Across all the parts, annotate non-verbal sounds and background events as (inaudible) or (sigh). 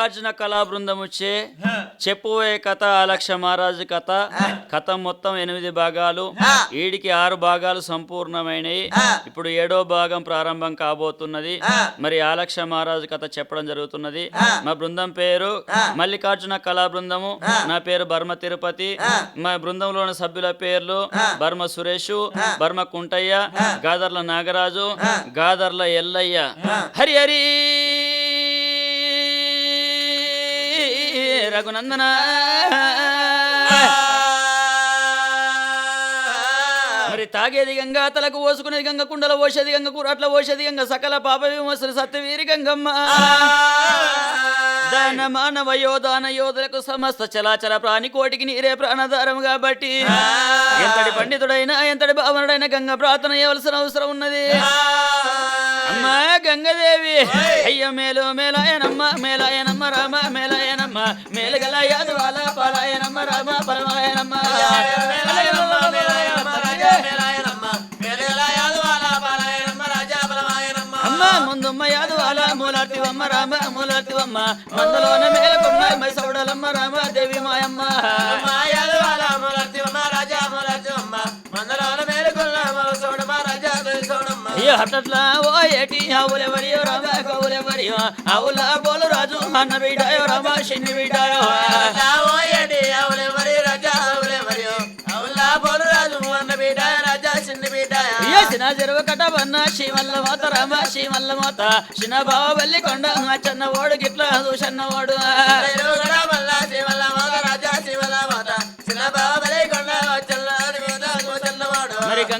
మల్లికార్జున కళా బృందముచ్చే చెప్పువే కథ లక్ష మహారాజు కథ. కథ మొత్తం ఎనిమిది భాగాలు. ఏడికి ఆరు భాగాలు సంపూర్ణమైనవి ఇప్పుడు ఏడో భాగం ప్రారంభం కాబోతున్నది. మరి ఆలక్ష మహారాజు కథ చెప్పడం జరుగుతున్నది. మా బృందం పేరు మల్లికార్జున కళా బృందము. నా పేరు బర్మ తిరుపతి. మా బృందంలోని సభ్యుల పేర్లు బర్మ సురేష్ బర్మ కుంటయ్య గాదర్ల నాగరాజు గాదర్ల ఎల్లయ్య. హరి హరి! రఘునందన. మరి తాగేది గంగా తలకు పోసుకునేది గంగ కుండల పోసేది గంగ కూరట్ల పోసేది గంగ సకల పాప విమర్శలు సత్యవీరి గంగమ్మ. దాన మానవ యోధాన యోధులకు సమస్త చలాచల ప్రాణి కోటికి నీరే ప్రాణధారం కాబట్టి ఎంతటి పండితుడైనా ఎంతటి భావనుడైనా గంగ ప్రార్థన చేయవలసిన అవసరం ఉన్నది. అమ్మా గంగదేవి. అయ్య మేలు మేలాయనమ్మ మేలాయనమ్మ రామ మేలాయనమ్మ మేలుగల యాదవాల పలాయనమ్మ రామ పరమాయనమ్మ ముందుమ్మ యాదవాల మూలార్తివమ్మ రామ మూలార్తివమ్మ. మందులోన మేలకొమ్మ మై సౌడలమ్మ రామ దేవి మాయమ్మ అయ్యో హఠట్లా ఓ ఏటి ఆవులెవరియో రామ కవులెవరియో ఆవుల బోలు రాజు అన్న బిడ్డాయో రామ చిన్ని బిడ్డాయో అయ్యో చిన్న చెరువు కటవన్న శివల్ల మాత రామ మాత చిన్న బావ బల్లి కొండ చెన్న ఓడు గిట్ల చూసన్న ఓడు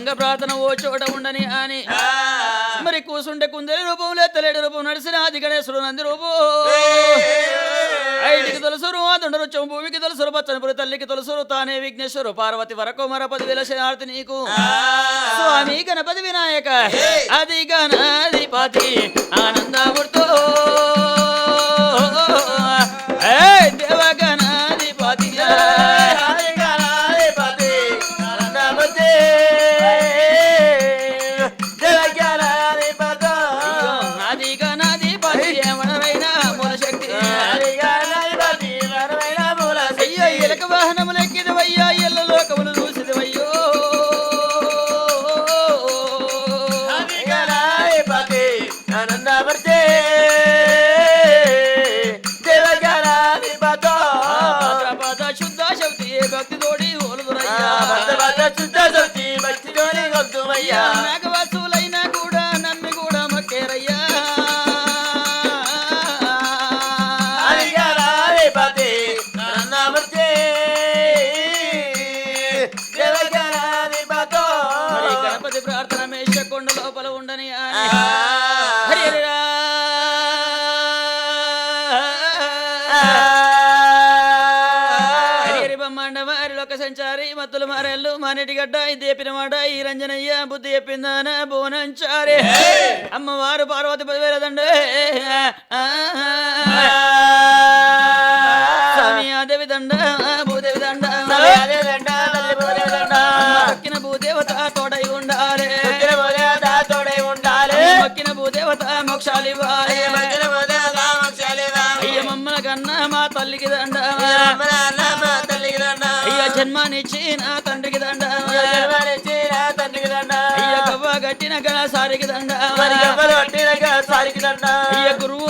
గంగ ప్రార్థన ఓ చోట ఉండని అని. మరి కూసుంటే కుందేలు రూపం లేతలేడు రూపం నడిసిన ఆది గణేశుడు నంది రూపం. ఐటికి తొలసరు ఆదుండరు భూమికి తొలసరు పచ్చనపురి తల్లికి తొలసరు తానే విఘ్నేశ్వరు పార్వతి వరకు మర పదివేల శనార్థి నీకు. స్వామి గణపతి వినాయక అది గణాధిపతి ఆనందమూర్తో మత్తులు మారెల్లు మానేటి గడ్డ ఇది చెప్పిన మాట ఈ రంజనయ్య బుద్ధి చెప్పిందాన భువనంచారి అమ్మవారు పార్వతి పదివేల దండ. స్వామి దండ భూదేవి దండ. మొక్కిన భూదేవత తోడై ఉండాలి. మొక్కిన భూదేవత మోక్షాలు ఇవ్వాలి. అయ్య మమ్మల కన్నా మా తల్లికి దండ. అయ్య జన్మానిచ్చి నా తండ్రికి దండ. అయ్య కవ్వ గట్టిన గణసారికి దండ. అయ్య గురువు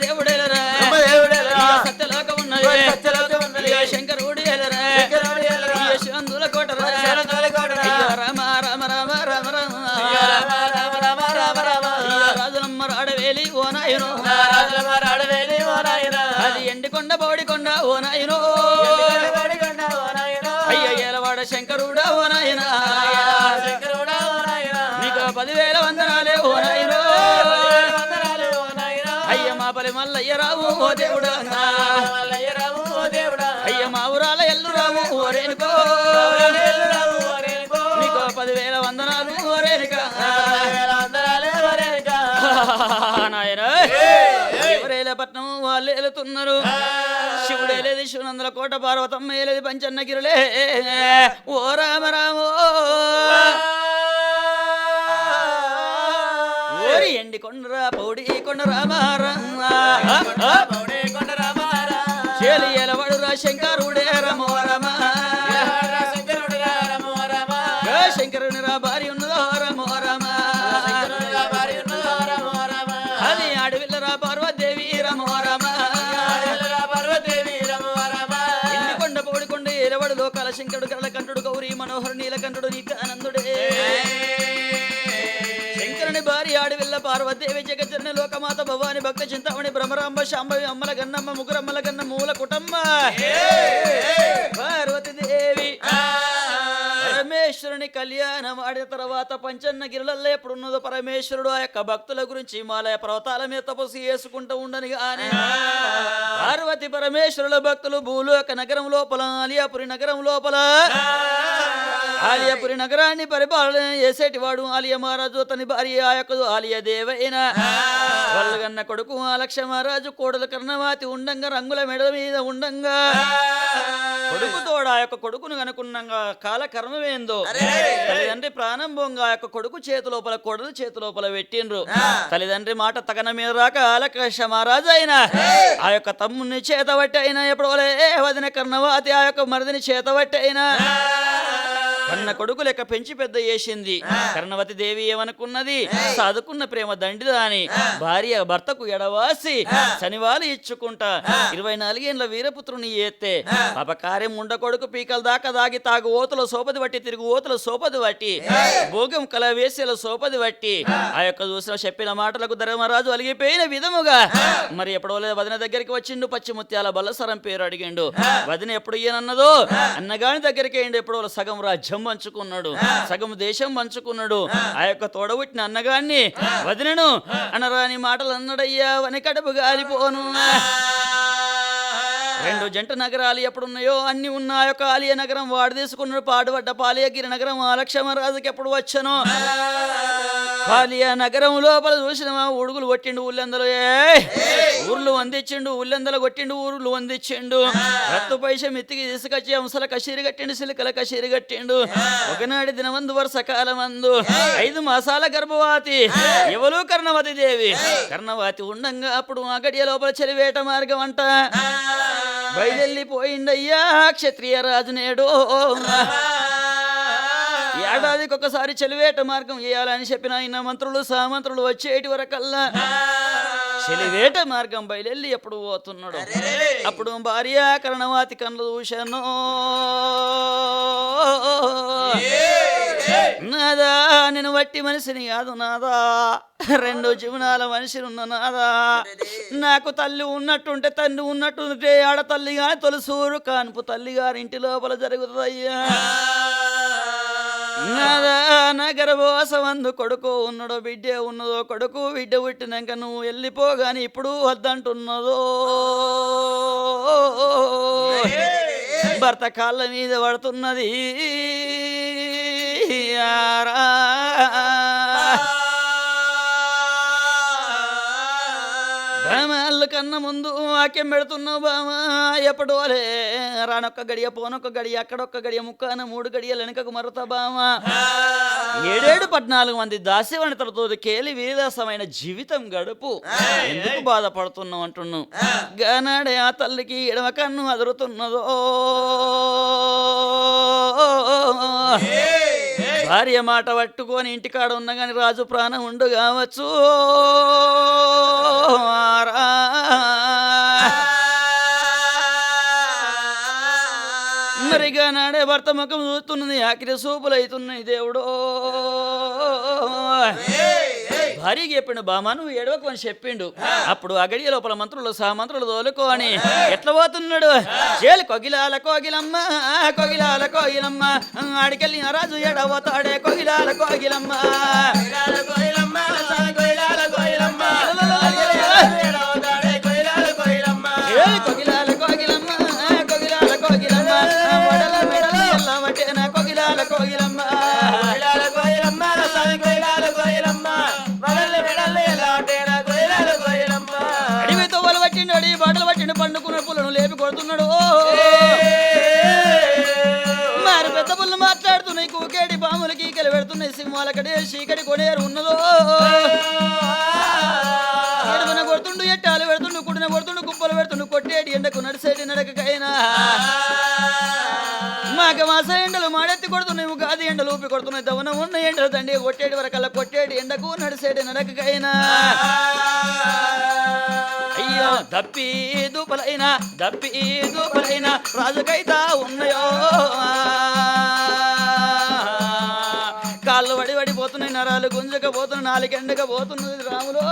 బ్రహ్మదేవుడేలరా ఓ దేవుడా. అయ్య మా ఊరాల ఎల్లు రావు ఓరేనుకో నీకో పదివేల వందనాలు నాయన ఎవరేల పట్నం వాళ్ళు వెళుతున్నారు. శివుడు ఏలేది శివనందుల కోట పార్వతమ్మ ఏలేది పంచన్న గిరులే. ఓ రామ రామో. ఓరి కొండరా పౌడి కొండరా రామ పార్వదేవి జగజ్జన లోకమాత భవాని భక్త చింతామణి భ్రమరాంబ శాంభవి అమ్మల గన్నమ్మ ముగ్గురమ్మల గన్న మూల కుటుంబ. పార్వతి దేవి పరమేశ్వరుని కళ్యాణం ఆడిన తర్వాత పంచన్న గిరులలో ఎప్పుడున్నదో పరమేశ్వరుడు ఆ యొక్క భక్తుల గురించి హిమాలయ పర్వతాల మీద తపస్సు చేసుకుంటూ ఉండని గాని. పార్వతి పరమేశ్వరుల భక్తులు భూలోక నగరం లోపల ఆలియాపురి నగరం లోపల. ఆలియాపురి నగరాన్ని పరిపాలన చేసేటి వాడు ఆలియ మహారాజు అతని భార్య ఆ యొక్క ఆలియ దేవైన. వాళ్ళగన్న కొడుకు ఆలక్ష మహారాజు కోడల కర్ణవాతి ఉండంగా రంగుల మెడ మీద ఉండంగా. కొడుకు తోడ ఆ యొక్క కొడుకును కనుకున్నాగా కాల కర్మమేందో తల్లిదండ్రి ప్రాణం బొంగ ఆ యొక్క కొడుకు చేతి లోపల కొడలు చేతి లోపల పెట్టిండ్రు. తల్లిదండ్రి మాట తగన మీద రాక ఆలకృష మహారాజు అయినా. ఆ యొక్క తమ్ముని చేతబట్టి అయినా ఎప్పుడు వదిన కర్ణవాతి ఆ యొక్క మరిదిని చేతబట్టి అయినా. కన్న కొడుకు లెక్క పెంచి పెద్ద చేసింది. కర్ణవతి దేవి ఏమనుకున్నది? సాదుకున్న ప్రేమ దండిదాని భార్య భర్తకు ఎడవాసి శనివాలు ఇచ్చుకుంటా. ఇరవై నాలుగేళ్ళ వీరపుత్రుని ఏత్తే. ఉండ కొడుకు పీకల దాకా దాగి తాగు ఓతుల సోపది బట్టి తిరుగు ఓతుల సోపది బట్టి భోగం కల వేసేల సోపది బట్టి ఆ. యొక్క చూసిన చెప్పిన మాటలకు ధర్మరాజు అలిగిపోయిన విధముగా. మరి ఎప్పుడో వదిన దగ్గరికి వచ్చిండు పచ్చి ముత్యాల బల్లసరం పేరు అడిగిండు. వదిన ఎప్పుడు ఈయనన్నదో? అన్నగాని దగ్గరికి ఏంటి ఎప్పుడో సగం రాజ్యం పంచుకున్నాడు. సగం దేశం పంచుకున్నాడు. ఆ. యొక్క తోడబుట్టిన అన్నగాన్ని వదినను అనరాని మాటలు అన్నడయ్యా వని కడుపు గాలిపోను రెండు జంట నగరాలు ఎప్పుడున్నాయో అన్ని ఉన్నాయి. ఆ ఆలయ నగరం వాడు పాడుబడ్డ పాడుపడ్డ పాలియగిరి నగరం ఆలక్షమరాజుకి ఎప్పుడు వచ్చాను? పాలియ నగరం లోపల చూసిన ఉడుగులు కొట్టిండు ఊళ్ళందరూ. ఏ ఊర్లు వందిచ్చిండు ఊళ్ళందరూ కొట్టిండు ఊర్లు వందిచ్చిండు. రత్తు పైస మెత్తికి తీసుకొచ్చి అంశల కషీరి కట్టిండు సిలికల కషీరి కట్టిండు. ఒకనాటి దినమందు వర్షకాలం మందు ఐదు మాసాల గర్భవతి. ఎవరు కర్ణవతి దేవి? కర్ణవతి ఉండంగా అప్పుడు ఆ గడియ లోపల చెలివేట మార్గం అంట. బయలుపోయిండయ్యా క్షత్రియ రాజు నేడు ఏడాదికి ఒకసారి చెలివేట మార్గం వేయాలని చెప్పిన ఆయన మంత్రులు సామంత్రులు వచ్చేటి వరకల్లా చెలివేట మార్గం బయలుల్లి ఎప్పుడు పోతున్నాడు? అప్పుడు భార్య కరణవాతి కళ్ళు చూశాను నాదా నేను వట్టి మనిషిని కాదు నాదా. రెండు జీవనాల మనిషిని ఉన్న నాదా. నాకు తల్లి ఉన్నట్టుంటే తండ్రి ఉన్నట్టుంటే ఆడ తల్లి గాని తొలసూరు కాన్పు తల్లి గారి ఇంటి లోపల జరుగుతుందయ్యా. నగరవాసవందు కొడుకు ఉన్నడో బిడ్డే ఉన్నదో కొడుకు బిడ్డ పుట్టినాక నువ్వు వెళ్ళిపోగాని ఇప్పుడు వద్దంటున్నదో భర్త కాళ్ళ మీద పడుతున్నది యారా. కన్నా ముందు వాక్యం పెడుతున్నావు బామా ఎప్పుడు రానొక్క గడియ పోనొక్క గడియ అక్కడొక్క గడియ ముక్కాన మూడు గడియ వెనుకకు మరత బామా ఏడేడు పద్నాలుగు మంది దాస్యవనితలతో కేలి వీరదాసమైన జీవితం గడుపు. ఎందుకు బాధపడుతున్నావు అంటున్నావు? గానాడే ఆ తల్లికి ఎడమ కన్ను అదురుతున్నదో. భార్య మాట పట్టుకొని ఇంటికాడ ఉన్న కానీ రాజు ప్రాణం ఉండు కావచ్చు. మరిగా నాడే భర్త ముఖం చూస్తున్నది ఆఖరి సూపులు అవుతున్నాయి దేవుడో భార్యకి చెప్పిండు బామా నువ్వు ఏడవకు అని చెప్పిండు అప్పుడు అగడియ లోపల మంత్రులు సహా మంత్రులు తోలుకొని ఎట్లా పోతున్నాడు? చేలు కొగిలాల కోగిలమ్మ కొగిలాల కోగిలమ్మ. ఆడికెళ్ళి రాజు ఎడబోతాడే కొగిలాల కోగిలమ్మ. ఏయ్ కొడుతున్నాడు మరి పెద్ద పుల్లు మాట్లాడుతున్నాయి కూకేడి పాములు కీకలు పెడుతున్నాయి సింహాలకడే చీకటి కొనేరు ఉన్నదో. కొడుతుండు ఎట్టాలు పెడుతుండు కుడిన కొడుతుండు కుప్పలు పెడుతుండు కొట్టేటి ఎండకు నడిసేటి నడకకైనా. మాక మాస ఎండలు మాడెత్తి కొడుతున్నాయి ఉగాది ఎండలు ఊపి కొడుతున్నాయి దవన ఉన్న ఎండలు దండి కొట్టేటి వరకల్లా కొట్టేటి ఎండకు నడిసేటి నడకకైనా. దప్పి దూపలైనా దప్పి దూపలైనా రాజుకైతా ఉన్నాయో? కాళ్ళు వడి వడిపోతున్నాయి నరాలు గుంజకపోతున్నాయి నాలుగెండకపోతున్నది రాములో.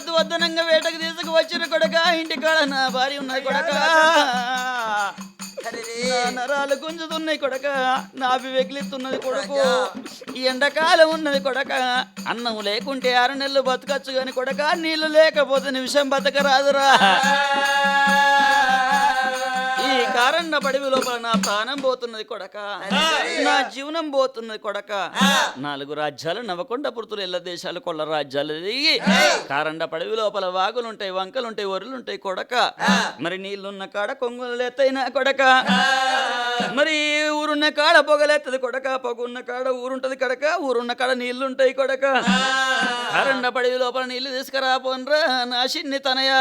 నేను వద్దు వద్దనంగా వేటకు తీసుకువచ్చిన కొడక ఇంటికాడ నా భార్య ఉన్నది కొడక. నరాలు గుంజుతున్నాయి కొడక నాభి వెగిలిస్తున్నది కొడుకు. ఈ ఎండాకాలం ఉన్నది కొడక అన్నం లేకుంటే ఆరు నెలలు బతకచ్చు గాని కొడక నీళ్ళు లేకపోతే నిమిషం బతకరాదురా. ఈ కారణ పడివి లోపల నా ప్రాణం పోతున్నది కొడక. నా జీవనం పోతున్నది కొడక. నాలుగు రాజ్యాలు నవకొండ పుర్తులు ఎల్ల దేశాలు కొల్ల రాజ్యాలు దిగి కారండ పడివి లోపల వాగులుంటాయి వంకలుంటాయి ఒరులుంటాయి కొడక. మరి నీళ్ళున్న కాడ కొంగులు ఎత్తైనా కొడక. మరి ఊరున్న కాడ పొగలేత్తది కొడక. పొగున్న కాడ ఊరుంటది కడక. ఊరున్న కాడ నీళ్ళుంటాయి కొడక. కారండ పడివి లోపల నీళ్ళు తీసుకురా పోన్రా నా చిన్ని తనయా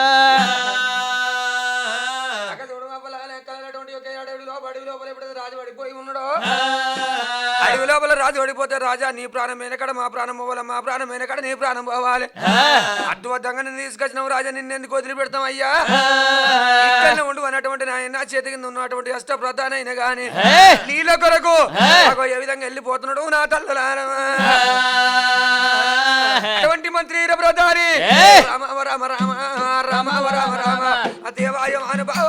లోపల ఎప్పుడైతే రాజు పడిపోయి ఉన్నాడో అడవి లోపల రాజు పడిపోతే రాజా నీ ప్రాణం వెనకడ మా ప్రాణం పోవాలి మా ప్రాణం వెనకడ నీ ప్రాణం పోవాలి. అడ్డువద్దంగా నిన్ను తీసుకొచ్చినావు రాజా నిన్ను ఎందుకు వదిలిపెడతాం అయ్యా? ఇక్కడనే ఉండు అన్నటువంటి నాయన చేతి కింద ఉన్నటువంటి అష్ట ప్రధానైన గాని నీళ్ళ కొరకు ఏ. విధంగా వెళ్ళిపోతున్నాడు నా తల్లులారా. అటువంటి మంత్రి ప్రధాని. రామ రామ రామ రామ రామ రామ దేవాయ అనుభవ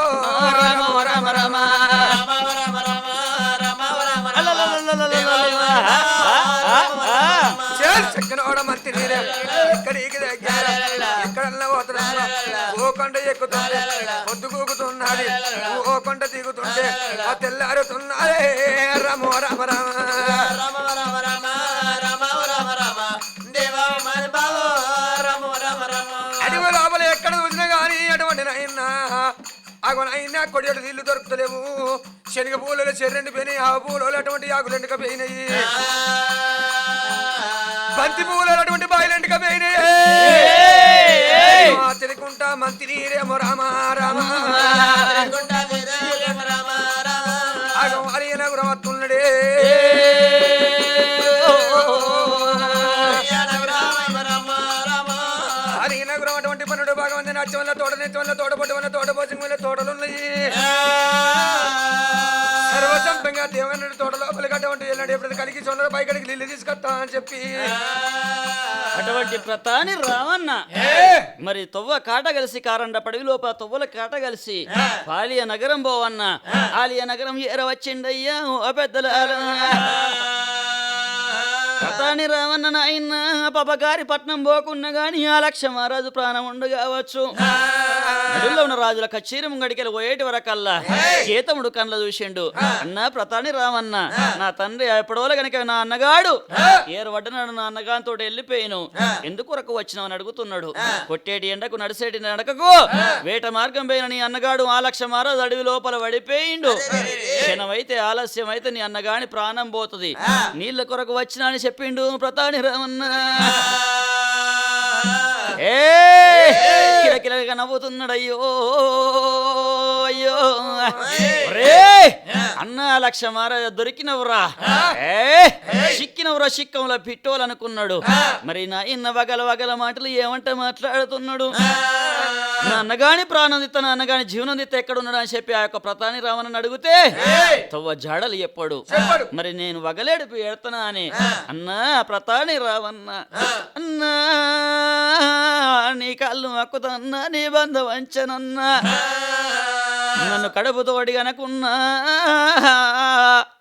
ఎక్కడన్నా పోతున్నా ఓ కొండ ఎక్కుతుంది పొద్దు కూకుతున్నది ఓ కొండ దిగుతుంటే ఆ తెల్లారుతున్నదే రామ రామ రామ అడవి లోపల ఎక్కడ చూసినా గానీ అటువంటి నాయన అగో కొడియడు నీళ్ళు దొరుకుతలేవు శనగ పూలలో చెర్రెండు పోయినాయి ఆ పూలలో అటువంటి ఆకులు ఎండుక పోయినాయి బంతి పువ్వులలో అటువంటి బాయిలు ఎండుక పోయినాయి మంత్రి రేమో రామ రామ. అటువంటి పన్నెండు భాగం ఉంది నచ్చ వల్ల కలిగి చొందర పైకడికి నీళ్ళు తీసుకొస్తా అని చెప్పి. అటువంటి ప్రతాని రావన్న. మరి తొవ్వ కాట కలిసి కారండ పడివి లోపల తొవ్వల కాట కలిసి పాలియ నగరం పోవన్న. ఆలియ నగరం ఏర వచ్చిండయ్యా ఓ పెద్దల ప్రతాని రావన్న నాయన పాపగారి పట్నం పోకున్నా గాని ఆ లక్ష మహారాజు ప్రాణం ఉండు కావచ్చు. నడుల్లో ఉన్న రాజుల కచేరం గడికెళ్ళి పోయేటి వరకల్లా కేతముడు కళ్ళ చూసిండు. అన్న ప్రతాని రామన్న నా తండ్రి ఎప్పుడోల గనక నా అన్నగాడు. ఏరు వడ్డనాడు నా అన్నగాంతో వెళ్ళిపోయాను. ఎందుకు వరకు వచ్చినావు అని అడుగుతున్నాడు. కొట్టేటి ఎండకు నడిసేటి నడకకు. వేట మార్గం పోయిన నీ అన్నగాడు ఆ లక్ష మహారాజు అడవి లోపల పడిపోయిండు. క్షణమైతే ఆలస్యం అయితే నీ అన్నగాని ప్రాణం పోతుంది. నీళ్ళ కొరకు వచ్చినా అని చెప్పిండు ప్రతాని రామన్న. (laughs) ఏ! కిలకిలగా నవ్వుతున్నాడు అయ్యో అయ్యో. రే అన్న లక్ష మారాజ దొరికినవురా ఏ సిక్కినవురా సిక్కంలో పిట్టోలనుకున్నాడు. మరి నా ఇన్న వగల వగల మాటలు ఏమంటే మాట్లాడుతున్నాడు? అన్నగాని ప్రాణం దిత్త అన్నగాని జీవనం దిత్త ఎక్కడున్నాడు అని చెప్పి ఆ యొక్క ప్రతాని రామని అడిగితే తవ్వ జాడలు చెప్పాడు. మరి నేను వగలేడుపు ఎడతనా అని. అన్నా ప్రతాని రావన్నా అన్నా నీ కళ్ళు మక్కుతన్నా నీ బంధ వంచనన్నా. నన్ను కడుపుతో అడిగనకున్నా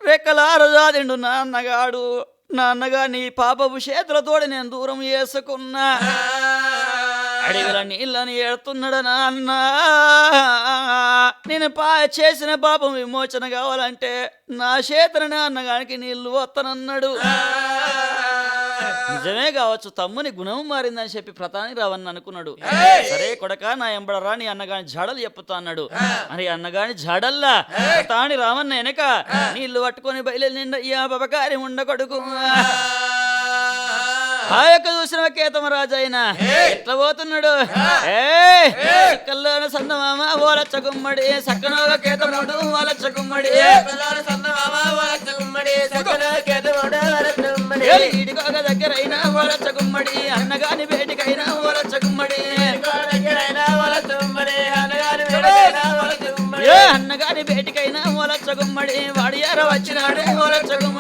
రెక్కలారు నాన్నగాడు. నాన్నగా నీ పాపపు చేతులతోడి నేను దూరం చేసుకున్నా. అడిగిన నీళ్ళని ఏడుతున్నాడు నాన్న. నేను పా చేసిన పాపం విమోచన కావాలంటే నా చేతన నాన్నగానికి నీళ్ళు వస్తానన్నాడు వత్తనన్నాడు. నిజమే కావచ్చు తమ్ముని గుణం మారిందని చెప్పి ప్రతాని రావని అనుకున్నాడు. సరే కొడక నా ఎంబడరా నీ అన్నగాని జాడలు చెప్పుతా అన్నాడు. మరి అన్నగాని జాడల్లా? ప్రతాని రావన్న వెనక నీళ్ళు పట్టుకొని బయలు నిండా అయ్యా బబకారి ఉండ కొడుకు. ఆ యొక్క చూసిన కేతమ రాజైన ఎట్లా పోతున్నాడు కల్లోన సందమామ ఓలచ్చ గుమ్మడి సక్కనోగ కేతముడు ఓలచ్చ గుమ్మడి ఈడికోగ దగ్గరైన ఓలచ్చ గుమ్మడి అన్నగాని బేటికైనా ఓలచ్చ గుమ్మడి అన్నగాని బేటికైనా ఓలచ్చ గుమ్మడి వాడియార వచ్చినాడు ఓలచ్చ గుమ్మడి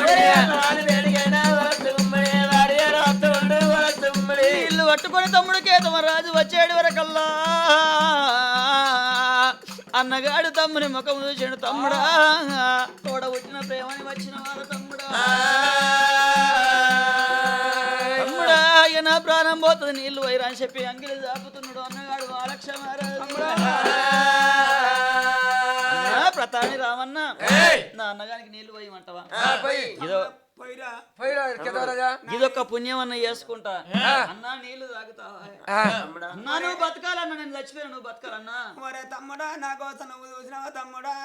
వచ్చేడు వరకల్లా అన్నగాడు తమ్ముని ముఖం చూసాడు తమ్ముడా. తోడ పుట్టిన ప్రేమని వచ్చిన వాడు తమ్ముడా. తమ్ముడా ఇక నా ప్రాణం పోతుంది నీళ్ళు వైరా అని చెప్పి అంగిలి దాపుతున్నాడు అన్నగాడు ఆలక్ష ప్రతాని రామన్న నా అన్నగానికి నీళ్ళు పోయమంటావా? ఇదో ఇదొక్క పుణ్యం అన్న చేసుకుంటా. అన్నా నీళ్ళు తాగుతావా? అన్నా నువ్వు బతకాలన్నా నేను చచ్చిపోయాను నువ్వు బతకాలన్నా. ఒరే తమ్ముడా నా కోసం నువ్వు చూసినావా తమ్ముడా?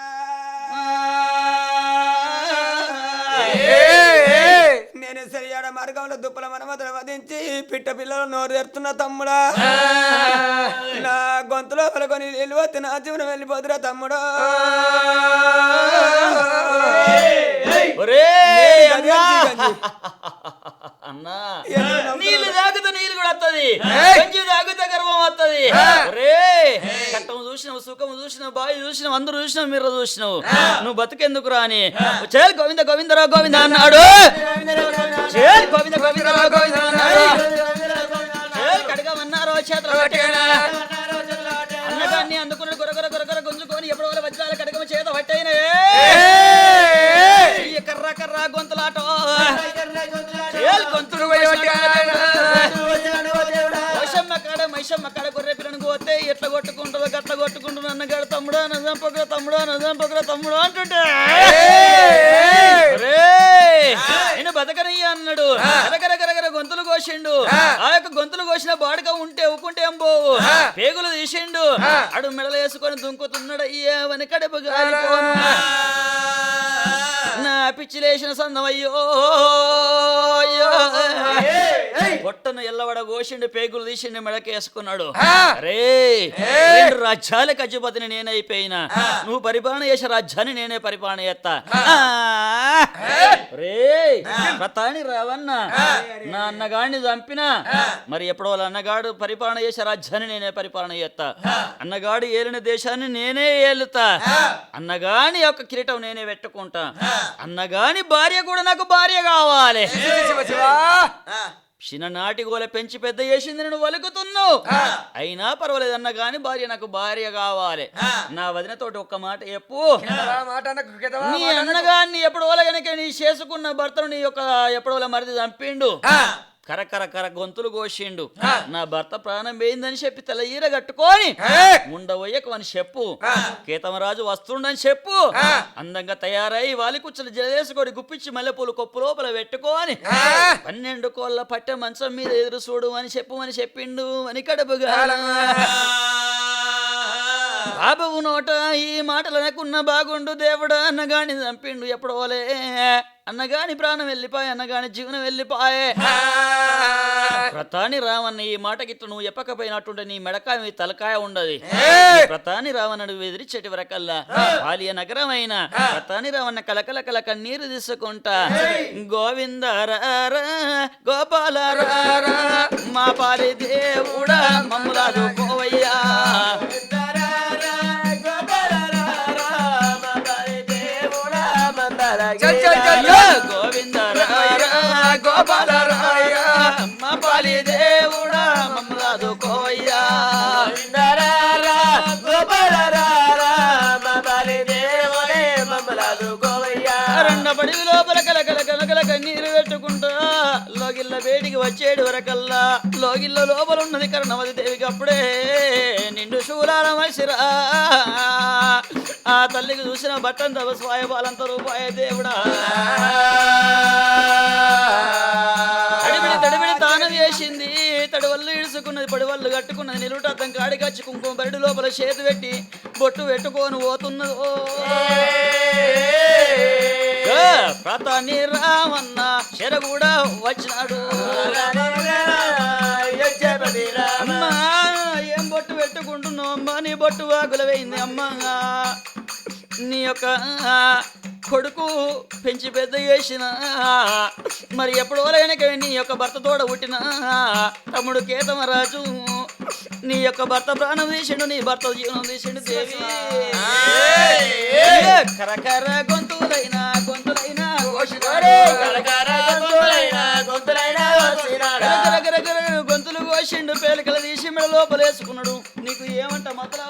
నేను సరియాడ మార్గంలో దుప్పల మనమతను వధించి పిట్ట పిల్లలు నోరు తెరుతున్న తమ్ముడా. నా గొంతులో పలుకొని వెళ్ళిపోతే నా జీవనం వెళ్ళిపోతురా తమ్ముడు. అన్నా? నీళ్ళు తాగుతా నీళ్ళు కూడా వస్తుంది గంజి తాగుతా గర్వం వస్తుంది కట్టం చూసినావు సుఖం చూసినావు బావి చూసినావు అందరూ చూసినావు మీరు చూసినావు. నువ్వు బతుకెందుకు రాని చేల్ గోవింద గోవిందరావు గోవింద అన్నాడు. చేల్ గోవింద గోవిందరావు గోవింద అన్నాడు. కడగమన్నారు చేతులు పట్టాడు అన్నగాన్ని అందుకున్నాడు గొరగొర గొరగొర గుంజుకొని ఎప్పుడు వాళ్ళ వజ్రాల కడగమ చేత పట్టైన కర్ర కర్ర గొంతులాట. గొంతులు మైషమ్మ కాడ మైషమ్మ కాడ గొర్రె పిల్లని పోతే ఎట్లా కొట్టుకుంటుందో గట్ల కొట్టుకుంటున్నా అన్నగాడు తమ్ముడా నజం పొగర తమ్ముడా నజం పొగర తమ్ముడు అంటుంటే. నేను బతకనయ్యా అన్నాడు. కరకర గొంతులు కోసిండు. ఆ! యొక్క గొంతులు కోసిన బాడుగా ఉంటే ఉక్కుంటే అంబోవు పేగులు తీసిండు. అడు మెడలు వేసుకొని దుంకుతున్నాడు అయ్యా వెనకడపు గాలిపోను? నా పిచ్చి లేచిన సందం అయ్యో అయ్యో పొట్టను ఎల్లవడ కోసిండు పేగులు తీసిండు మెడకేసుకున్నాడు. రే రెండు రాజ్యాలకు అధిపతిని నేనైపోయినా. నువ్వు పరిపాలన చేసే రాజ్యాన్ని నేనే పరిపాలన చేస్తా. రే ప్రతాని రావన్న. నా అన్నగాడిని చంపినా. మరి ఎప్పుడు అన్నగాడు పరిపాలన చేసే రాజ్యాన్ని నేనే పరిపాలన చేస్తా. అన్నగాడు ఏలిన దేశాన్ని నేనే ఏలుతా. అన్నగాని యొక్క కిరీటం నేనే పెట్టుకుంటా. అన్నగాని భార్య కూడా నాకు భార్య కావాలి. చిన్ననాటి గోల పెంచి పెద్ద చేసింది నేను వలుకుతున్నావు అయినా పర్వాలేదు అన్న గాని భార్య నాకు భార్య కావాలి. నా వదినతోటి ఒక్క మాట చెప్పు. నీ అన్నగాన్ని ఎప్పుడు గనక నీ చేసుకున్న భర్తను నీ యొక్క ఎప్పుడు మరిది చంపిండు? కర కర గొంతులు కోసిండు. నా భర్త ప్రాణం పోయిందని చెప్పి తెల్ల ఈర కట్టుకొని ఉండబోయకు అని చెప్పు. కేతమరాజు వస్తుండని చెప్పు. అందంగా తయారై వాలి కూర్చొని జలేసుకొని గుప్పించి మల్లెపూలు కొప్పు లోపల పెట్టుకొని పన్నెండు కోళ్ళ పట్టె మంచం మీద ఎదురు చూడు అని చెప్పు అని చెప్పిండు అని కడుపుగా. బాబు నోట ఈ మాటలు అనకున్న బాగుండు దేవుడా అన్నగాని చంపిండు ఎప్పుడోలే అన్నగాని ప్రాణం వెళ్ళిపాయ అన్నగాని జీవనం వెళ్ళిపాయే. ప్రతాని రావన్న ఈ మాట నువ్వు ఎప్పకపోయినట్టుంటే నీ మెడకాయ మీ తలకాయ ఉండదు. ప్రతాని రావణుడు ఎదిరిచెటి వరకల్లా. బాల్య నగరమైన ప్రతాని రావణ కలకల కల కన్నీరు తీసుకుంటా. గోవింద గోపాలరారా మా పాలి దేవుడా మమ్మలాదు గోవయ్యా కన్నీరు పెట్టుకుంటా లోగిల్ల వేడికి వచ్చేడు వరకల్లా. లోగిల్ల లోపల ఉన్నది కర్ణవతి దేవికి అప్పుడే నిండు శూలాల మసిరా. ఆ తల్లికి చూసిన బట్టంత స్వాయపాలంత రూపాయ దేవుడా. తడిబిడి తడిబిడి తాను చేసింది తడివల్లు ఇడుచుకున్నది పడివల్లు కట్టుకున్నది నిలుటద్దం కాడికచ్చి కుంకుమ బరిడి లోపల చేతి పెట్టి బొట్టు పెట్టుకొని పోతున్నదో. ప్రతాని రామన్న చెర కూడా వచ్చినాడు. అమ్మా ఏం బొట్టు పెట్టుకుంటున్నావు అమ్మా? నీ బొట్టు వాకులవైంది అమ్మా. నీ యొక్క కొడుకు పెంచి పెద్ద చేసిన మరి ఎప్పుడు వరకైనా నీ యొక్క భర్త తోడ పుట్టిన తమ్ముడు కేతమరాజు నీ యొక్క భర్త ప్రాణం తీసిండు నీ భర్త జీవనం తీసిండు దేవి కరకర గొంతులైన గొంతులైన గొంతులు కోసిండు పేలికలు తీసి మెడ లోపలేసుకున్నాడు. నీకు ఏమంట మతలా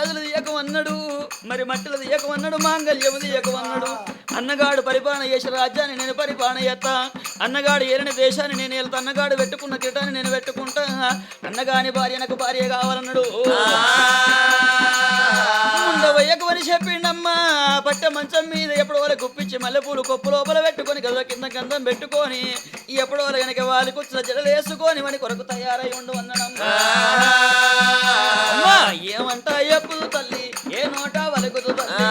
గాజులు తీయకమన్నాడు మరి మట్టిలు తీయకమన్నాడు మాంగళ్యము తీయకమన్నాడు. అన్నగాడు పరిపాలన చేసి రాజ్యాన్ని నేను పరిపాలన చేస్తా. అన్నగాడు ఏలిన దేశాన్ని నేను వెళ్తా అన్నగాడు పెట్టుకున్న కిటాన్ని నేను పెట్టుకుంటా. అన్నగాని భార్య నాకు భార్య కావాలన్నాడు. ఉండవయ్యకమని చెప్పిండమ్మా పట్టె మంచం మీద ఎప్పుడు వాళ్ళ గుప్పించి మల్లెపూలు కొప్పు లోపల పెట్టుకొని గద కింద గంధం పెట్టుకొని ఎప్పుడు వాళ్ళ కనుక వాళ్ళకి వచ్చిన జడలు వేసుకొని వాని కొరకు తయారై ఉండు అన్నడమ్మా ఏమంట ఎప్పుడు తల్లి ఏ నోట వలుకుతు తల్లి.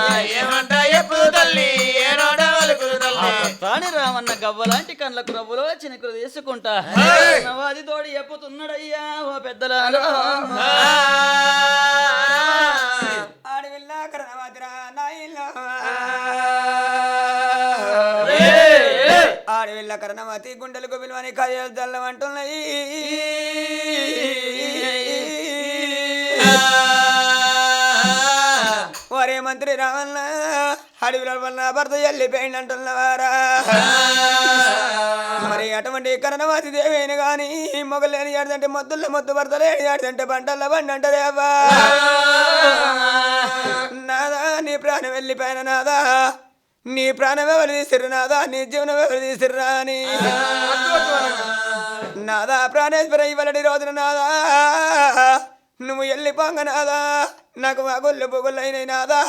తాని రామన్న గవ్వలాంటి కళ్ళకు రవ్వులో చినుకులు తీసుకుంటా. నవాది తోడి ఎప్పుతున్నాడయ్యా ఓ పెద్దల ఆడవిల్లా కరణవతి గుండెలకు పిలువని కయ్యలు చల్లమంటున్నాయి వరే మంత్రి రావన్న అడవిల వల్ల భర్త వెళ్ళిపోయింది అంటున్నవారా మరి అటువంటి కరణవాసి దేవేని గాని మొగలేని ఆడదంటే మొద్దుల మొద్దు భర్తలే ఆడదంటే పంటల బండి అంటారే నాదా నీ ప్రాణం వెళ్ళిపోయిన నాదా? నీ ప్రాణం ఎవరు తీసిర్రు నాదా? నీ జీవనం ఎవరు తీసిర్రా అని? నాదా ప్రాణేశ్వర ఇవ్వలటి రోజున నాదా? నువ్వు వెళ్ళిపోంగ నాదా? నాకు మా గుళ్ళు బొగుళ్ళైన నాదా?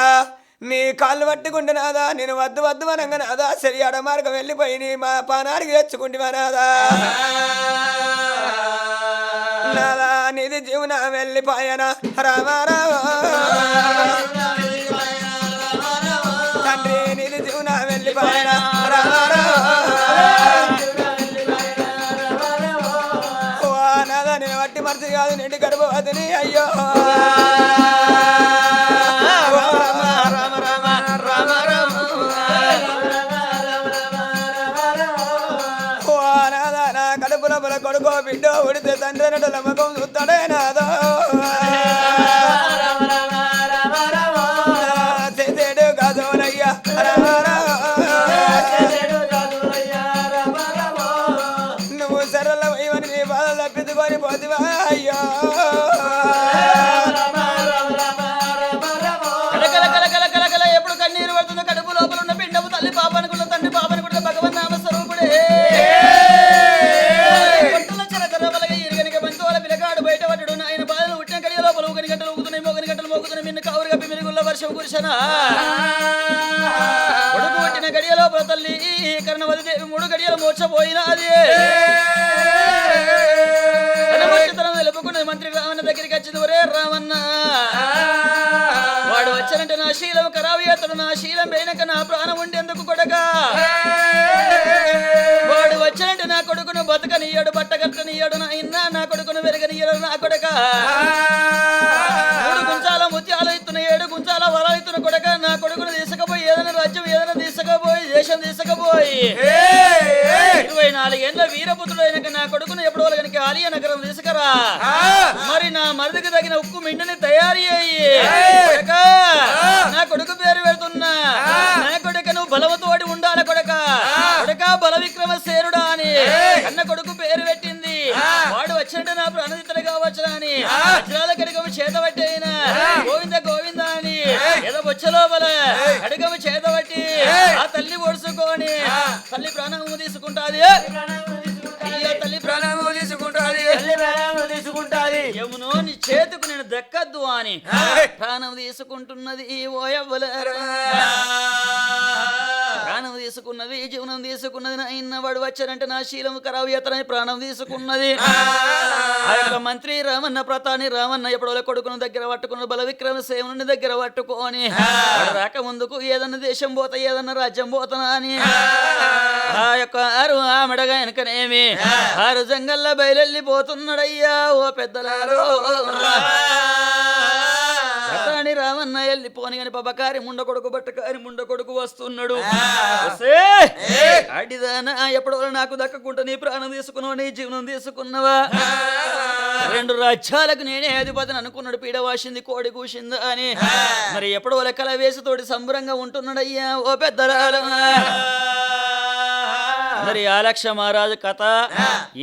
నీ కాళ్ళు పట్టుకుంటున్నాదా నాదా నేను వద్దు వద్దు వనంగా సరి సరియాడ మార్గం వెళ్ళిపోయి నీ మా పానానికి తెచ్చుకుంటే నాదా. నిధి నీది జీవన వెళ్ళిపోయానా. రామారావా తండ్రి నీది జీవన వెళ్ళిపోయానా. రామారావా ఓ నాదా నేను వట్టి మనిషి కాదు నిండి గర్భవతిని అయ్యో. Ada lama. శాపర తల్లి కర్ణవతి దేవి మూడు గడియలు మోర్చపోయినది తనం తెలుపుకున్నది మంత్రి రావణ దగ్గరికి వచ్చింది ఒరే రావణ వాడు వచ్చారంటే నా శీలం ఖరాబ్ అతడు నా శీలం పోయినాక నా ప్రాణం ఉండేందుకు కొడగా వాడు వచ్చారంటే నా కొడుకును బతకనియ్యాడు బట్టగట్టనియ్యాడు నా ఇన్నా నా కొడుకును వెరగనియ్యాడు నా కొడక. ఇరవై నాలుగేళ్ళ వీరపుత్రుడు అయినాక నా కొడుకును ఎప్పుడు వాళ్ళకి ఆలియ నగరం తీసుకురా. మరి నా మరిదికి తగిన ఉక్కు మిండిని తయారీ అయ్యి నా కొడుకు పేరు పెడుతున్నా. నా కొడుక నువ్వు బలవతోటి ఉండాలి కొడక. కొడక బల విక్రమ సేరుడా అని కన్న కొడుకు పేరు పెట్టింది. వాడు వచ్చినట్టు నా ప్రాణదిత్తలు కావచ్చు అని. వజ్రాల కడిగము చేత పట్టేయినా ఏదో వచ్చే లోపల అడుగము చేత పట్టి ఆ తల్లి ఒడుచుకొని తల్లి ప్రాణము తీసుకుంటాది. అయ్యో తల్లి ప్రాణం ప్రాణము తీసుకుంటాది. తీసుకుంటాది. యమునో నీ చేతుకు నేను దక్కద్దు అని ప్రాణం తీసుకుంటున్నది ఈ ఓయవ్వలారా ప్రాణం తీసుకున్నది జీవనం తీసుకున్నది నా ఇన్న వాడు వచ్చారంటే నా శీలం ఖరాబు ఎత్తనని ప్రాణం తీసుకున్నది. మంత్రి రామన్న ప్రతాని రామన్న ఎప్పుడో కొడుకును దగ్గర పట్టుకున్న బల విక్రమ సేవనుని దగ్గర పట్టుకొని రాక ముందుకు ఏదన్నా దేశం పోతా ఏదన్నా రాజ్యం పోతానా అని. ఆ. యొక్క ఆరు ఆమెడగా వెనకనేమి ఆరు జంగల్లో బయలెళ్ళిపోతున్నాడయ్యా ఓ పెద్దలారో. రతాని రామన్న వెళ్ళిపోని అని పబకారి ముండ కొడుకు బట్టకారి ముండ కొడుకు వస్తున్నాడు. వస్తే, ఆడిదానా ఎప్పుడో నాకు దక్కకుండా నీ ప్రాణం తీసుకున్నావు నీ జీవనం తీసుకున్నావా? రెండు రాజ్యాలకు నేనే అధిపతిని అనుకున్నాడు పీడ వాసింది కోడి కూసిందా అని. మరి ఎప్పుడో లెక్కల వేసి తోటి సంబరంగా ఉంటున్నాడయ్యా ఓ పెద్దలారా మరి ఆలక్ష మహారాజు కథ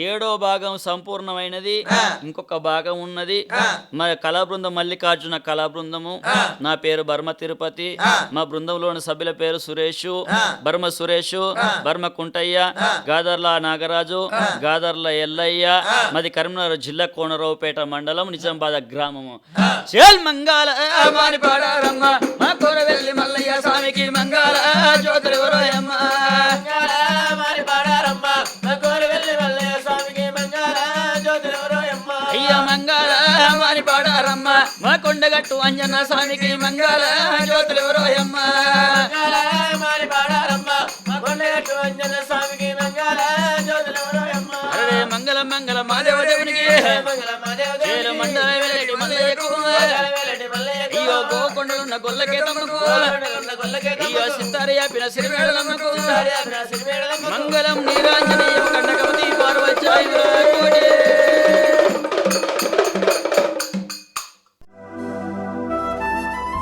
ఏడో భాగం సంపూర్ణమైనది. ఇంకొక భాగం ఉన్నది. మరి కళా బృందం మల్లికార్జున కళా బృందము నా పేరు బర్మ తిరుపతి. మా బృందంలోని సభ్యుల పేరు సురేష్. బర్మ సురేష్ బర్మ కుంటయ్య గాదర్ల నాగరాజు గాదర్ల ఎల్లయ్య మాది కరీంనగర్ జిల్లా కోనరావుపేట మండలం నిజామాబాద్ గ్రామము. చేల్ మంగాల మా కొండగట్టు అంజన్న స్వామికి మంగళ జ్యోతులు ఎవరోయమ్మ అరే మంగళ మంగళ మాదేవ దేవునికి. చేరు మండల వెల్లడి మల్లయ్యకు అయ్యో గోకొండలున్న గొల్లకే తమ్ముకు అయ్యో సిత్తారు యాపిన సిరివేడలమ్మకు. మంగళం నీరాంజనేయ కండకవతి పార్వచాయి కోటి